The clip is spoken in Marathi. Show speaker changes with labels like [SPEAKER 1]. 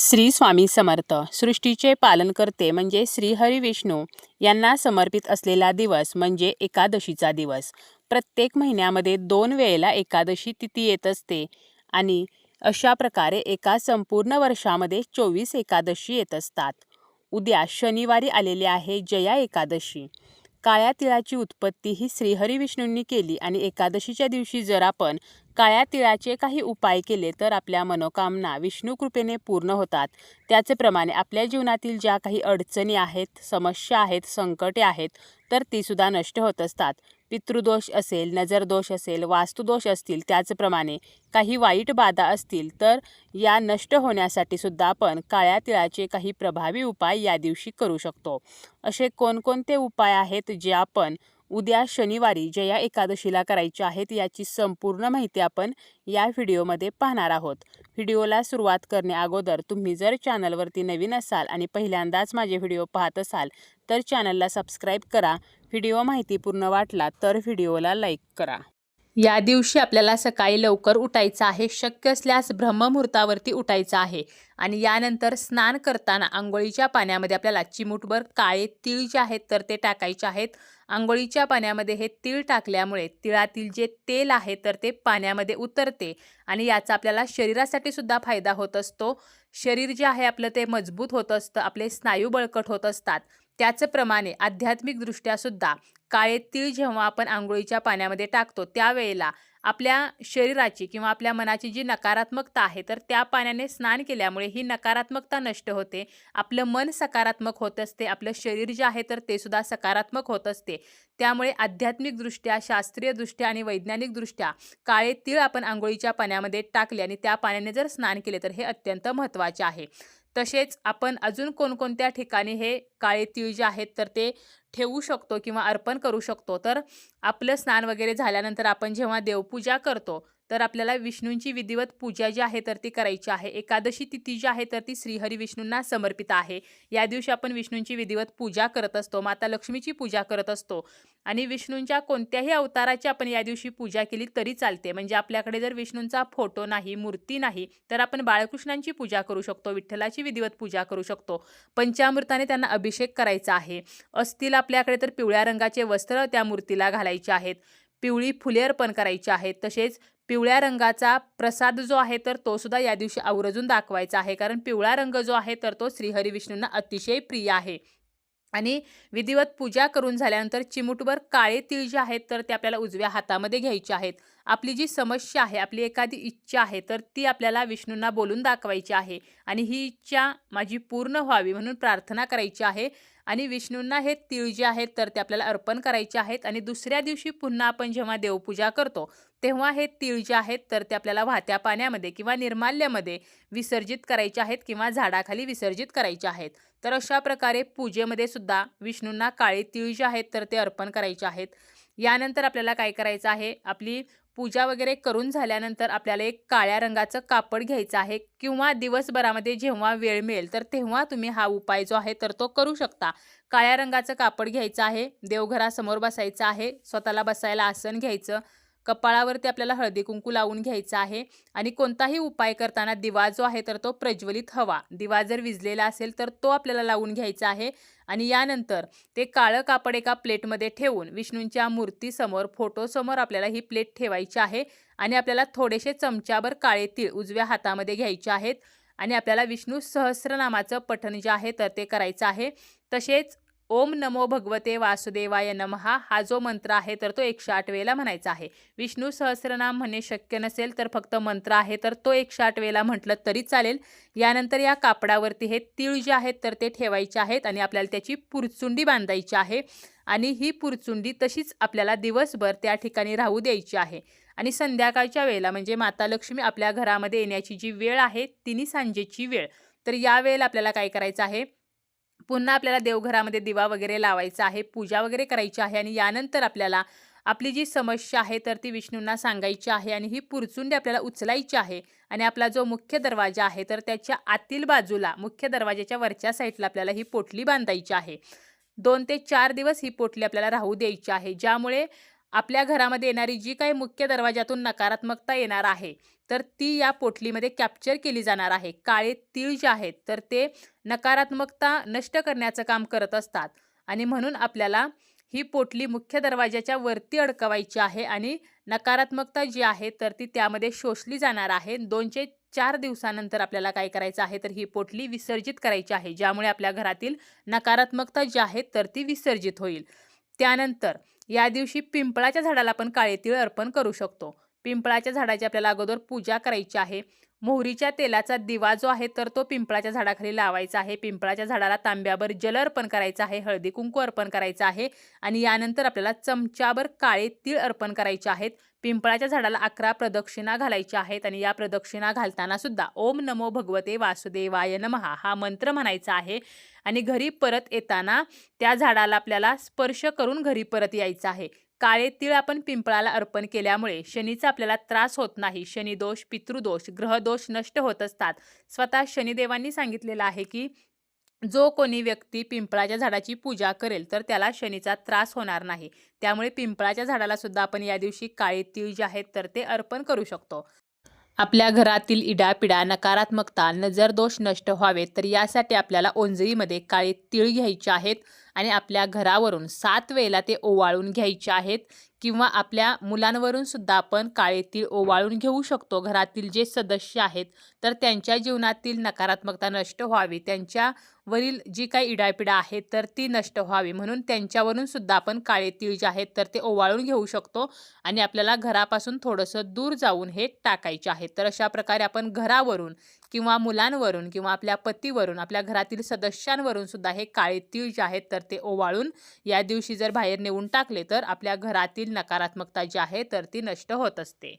[SPEAKER 1] श्री स्वामी समर्थ. सृष्टीचे पालनकर्ते म्हणजे श्रीहरी विष्णू यांना समर्पित असलेला दिवस म्हणजे एकादशीचा दिवस. प्रत्येक महिन्यामध्ये दोन वेळेला एकादशी तिथी येत असते आणि अशा प्रकारे एका संपूर्ण वर्षामध्ये चोवीस एकादशी येत असतात. उद्या शनिवारी आलेली आहे जया एकादशी. काळ्या तिळाची उत्पत्ती ही श्रीहरी विष्णूंनी केली आणि एकादशीच्या दिवशी जर आपण काळ्या तिळाचे काही उपाय केले तर आपल्या मनोकामना विष्णू कृपेने पूर्ण होतात. त्याचप्रमाणे आपल्या जीवनातील ज्या काही अडचणी आहेत समस्या आहेत संकटे आहेत तर तीसुद्धा नष्ट होत असतात. पितृदोष असेल नजरदोष असेल वास्तुदोष असतील त्याचप्रमाणे काही वाईट बाधा असतील तर या नष्ट होण्यासाठी सुद्धा आपण काळ्या तिळाचे काही प्रभावी उपाय या दिवशी करू शकतो. असे कोणकोणते उपाय आहेत जे आपण उद्या शनिवारी जया एकादशीला करायची आहेत याची संपूर्ण माहिती आपण या व्हिडिओमध्ये पाहणार आहोत. व्हिडिओला सुरुवात करण्याअगोदर तुम्ही जर चॅनलवरती नवीन असाल आणि पहिल्यांदाच माझे व्हिडिओ पाहत असाल तर चॅनलला सबस्क्राईब करा. व्हिडिओ माहितीपूर्ण वाटला तर व्हिडिओला लाईक करा. या दिवशी आपल्याला सकाळी लवकर उठायचं आहे. शक्य असल्यास ब्रह्ममुहूर्तावरती उठायचं आहे. आणि यानंतर स्नान करताना आंघोळीच्या पाण्यामध्ये आपल्याला चिमूटभर काळे तीळ जे आहेत तर ते टाकायचे आहेत. आंघोळीच्या पाण्यामध्ये हे तीळ टाकल्यामुळे तिळातील जे तेल आहे तर ते पाण्यामध्ये उतरते आणि याचा आपल्याला शरीरासाठी सुद्धा फायदा होत असतो. शरीर जे आहे आपलं ते मजबूत होत असतं आपले स्नायू बळकट होत असतात. त्याचप्रमाणे आध्यात्मिकदृष्ट्यासुद्धा काळे तीळ जेव्हा आपण आंघोळीच्या पाण्यामध्ये टाकतो त्यावेळेला आपल्या शरीराची किंवा आपल्या मनाची जी नकारात्मकता आहे तर त्या पाण्याने स्नान केल्यामुळे ही नकारात्मकता नष्ट होते. आपलं मन सकारात्मक होत असते आपलं शरीर जे आहे तर ते सुद्धा सकारात्मक होत असते. त्यामुळे आध्यात्मिकदृष्ट्या शास्त्रीयदृष्ट्या आणि वैज्ञानिकदृष्ट्या काळे तीळ आपण आंघोळीच्या पाण्यामध्ये टाकले आणि त्या पाण्याने जर स्नान केले तर हे अत्यंत महत्त्वाचे आहे. तसेच आपण अजून कोणकोणत्या ठिकाणी हे काळे तीळ जे आहेत तर ते ठेवू शकतो किंवा अर्पण करू शकतो. तर आपलं स्नान वगैरे झाल्यानंतर आपण जेव्हा देवपूजा करतो तर आपल्याला विष्णूंची विधिवत पूजा जी आहे तर ती करायची आहे. एकादशी तिथी जी आहे तर ती श्रीहरी विष्णूंना समर्पित आहे. या दिवशी आपण विष्णूंची विधिवत पूजा करत असतो माता लक्ष्मीची पूजा करत असतो आणि विष्णूंच्या कोणत्याही अवताराची आपण या दिवशी पूजा केली तरी चालते. म्हणजे आपल्याकडे जर विष्णूंचा फोटो नाही मूर्ती नाही तर आपण बाळकृष्णांची पूजा करू शकतो विठ्ठलाची विधिवत पूजा करू शकतो. पंचामृताने त्यांना अभिषेक करायचा आहे. असतील आपल्याकडे तर पिवळ्या रंगाचे वस्त्र त्या मूर्तीला घालायचे आहेत. पिवळी फुले अर्पण करायची आहेत. तसेच पिवळ्या रंगाचा प्रसाद जो आहे तर तो सुद्धा या दिवशी आवर्जून दाखवायचा आहे. कारण पिवळा रंग जो आहे तर तो श्रीहरी विष्णूंना अतिशय प्रिय आहे. आणि विधिवत पूजा करून झाल्यानंतर चिमूटभर काळे तीळ जे आहेत तर ते आपल्याला उजव्या हातामध्ये घ्यायचे आहेत. आपली जी समस्या आहे आपली एखादी इच्छा आहे तर ती आपल्याला विष्णूंना बोलून दाखवायची आहे. आणि ही इच्छा माझी पूर्ण व्हावी म्हणून प्रार्थना करायची आहे. आणि विष्णूंना हे तीळ जे आहेत तर ते आपल्याला अर्पण करायचे आहेत. आणि दुसऱ्या दिवशी पुन्हा आपण जेव्हा देवपूजा करतो तेव्हा हे तीळ जे आहेत तर ते आपल्याला वाहत्या पाण्यामध्ये किंवा निर्माल्यामध्ये विसर्जित करायचे आहेत किंवा झाडाखाली विसर्जित करायचे आहेत. तर अशा प्रकारे पूजेमध्ये सुद्धा विष्णूंना काळे तीळ जे आहेत तर ते अर्पण करायचे आहेत. यानंतर आपल्याला काय करायचं आहे आपली पूजा वगैरे करून झाल्यानंतर आपल्याला एक काळ्या रंगाचं कापड घ्यायचं आहे किंवा दिवसभरामध्ये जेव्हा वेळ मिळेल तर तेव्हा तुम्ही हा उपाय जो आहे तर तो करू शकता. काळ्या रंगाचं कापड घ्यायचं आहे देवघरासमोर बसायचं आहे स्वतःला बसायला आसन घ्यायचं कपाळावरती आपल्याला हळदी कुंकू लावून घ्यायचा आहे. आणि कोणताही उपाय करताना दिवा जो आहे तर तो प्रज्वलित हवा. दिवा जर विजलेला असेल तर तो आपल्याला लावून घ्यायचा आहे. आणि यानंतर ते काळं कापड एका प्लेटमध्ये ठेवून विष्णूंच्या मूर्तीसमोर फोटोसमोर आपल्याला ही प्लेट ठेवायची आहे. आणि आपल्याला थोडेसे चमच्याभर काळे तीळ उजव्या हातामध्ये घ्यायचे आहेत. आणि आपल्याला विष्णू सहस्रनामाचं पठण जे आहे तर ते करायचं आहे. तसेच ओम नमो भगवते वासुदेवाय नमहा. हा जो मंत्र आहे तर तो एकशे आठ वेळेला म्हणायचा आहे. विष्णू सहस्रनाम म्हणणे शक्य नसेल तर फक्त मंत्र आहे तर तो एकशे आठ वेळेला म्हटलं तरी चालेल. यानंतर या कापडावरती हे तीळ जे आहेत तर ते ठेवायचे आहेत आणि आपल्याला त्याची पुरचुंडी बांधायची आहे. आणि ही पुरचुंडी तशीच आपल्याला दिवसभर त्या ठिकाणी राहू द्यायची आहे. आणि संध्याकाळच्या वेळेला म्हणजे माता लक्ष्मी आपल्या घरामध्ये येण्याची जी वेळ आहे तिन्ही सांजेची वेळ. तर या वेळेला आपल्याला काय करायचं आहे? पुन्हा आपल्याला देवघरामध्ये दिवा वगैरे लावायचा आहे पूजा वगैरे करायची आहे आणि यानंतर आपल्याला आपली जी समस्या आहे तर ती विष्णूंना सांगायची आहे आणि ही पुरचुंडी आपल्याला उचलायची आहे आणि आपला जो मुख्य दरवाजा आहे तर त्याच्या आतील बाजूला मुख्य दरवाजाच्या वरच्या साईडला आपल्याला ही पोटली बांधायची आहे. दोन ते चार दिवस ही पोटली आपल्याला राहू द्यायची आहे ज्यामुळे आपल्या घरामध्ये येणारी जी काही मुख्य दरवाजातून नकारात्मकता येणार आहे तर ती या पोटलीमध्ये कॅप्चर केली जाणार आहे. काळे तीळ जे आहेत तर ते नकारात्मकता नष्ट करण्याचं काम करत असतात. आणि म्हणून आपल्याला ही पोटली मुख्य दरवाजाच्या वरती अडकवायची आहे आणि नकारात्मकता जी आहे तर ती त्यामध्ये शोषली जाणार आहे. दोनशे चार दिवसानंतर आपल्याला काय करायचं आहे तर ही पोटली विसर्जित करायची आहे ज्यामुळे आपल्या घरातील नकारात्मकता जी आहे तर ती विसर्जित होईल. त्यानंतर या दिवशी पिंपळाच्या झाडाला आपण काळे तीळ अर्पण करू शकतो. पिंपळाच्या झाडाची आपल्याला अगोदर पूजा करायची आहे. मोहरीच्या तेलाचा दिवा जो आहे तर तो पिंपळाच्या झाडाखाली लावायचा आहे. पिंपळाच्या झाडाला तांब्यावर जल अर्पण करायचं आहे हळदी कुंकू अर्पण करायचं आहे आणि यानंतर आपल्याला चमच्यावर काळे तीळ अर्पण करायचे आहेत. पिंपळाच्या झाडाला अकरा प्रदक्षिणा घालायच्या आहेत आणि या प्रदक्षिणा घालताना सुद्धा ओम नमो भगवते वासुदेवाय नमहा हा मंत्र म्हणायचा आहे. आणि घरी परत येताना त्या झाडाला आपल्याला स्पर्श करून घरी परत यायचं आहे. काळे तीळ आपण पिंपळाला अर्पण केल्यामुळे शनीचा आपल्याला त्रास होत नाही. शनिदोष पितृदोष ग्रहदोष नष्ट होत असतात. स्वतः शनिदेवांनी सांगितलेलं आहे की जो कोणी व्यक्ती पिंपळाच्या झाडाची पूजा करेल तर त्याला शनीचा त्रास होणार नाही. त्यामुळे पिंपळाच्या झाडाला सुद्धा आपण या दिवशी काळे तीळ जे आहेत तर ते अर्पण करू शकतो. आपल्या घरातील इडापिडा नकारात्मकता नजर दोष नष्ट व्हावेत तर यासाठी आपल्याला ओंजळीमध्ये काळे तीळ घ्यायचे आहेत. आणि आपल्या घरावरून सात वेळेला ते ओवाळून घ्यायचे आहेत किंवा आपल्या मुलांवरून सुद्धा आपण काळे तीळ ओवाळून घेऊ शकतो. घरातील जे सदस्य आहेत तर त्यांच्या जीवनातील नकारात्मकता नष्ट व्हावी. त्यांच्यावरील जी काही इडापिडा आहे तर ती नष्ट व्हावी. म्हणून त्यांच्यावरून सुद्धा आपण काळे तीळ जे आहेत तर ते ओवाळून घेऊ शकतो आणि आपल्याला घरापासून थोडंसं दूर जाऊन हे टाकायचे आहे. तर अशा प्रकारे आपण घरावरून किंवा मुलांवरून किंवा आपल्या पतीवरून आपल्या घरातील सदस्यांवरून सुद्धा हे काळे तीळ जे आहेत तर ते ओवाळून या दिवशी जर बाहेर नेऊन टाकले तर आपल्या घरातील नकारात्मकता जी आहे तर ती नष्ट होत असते.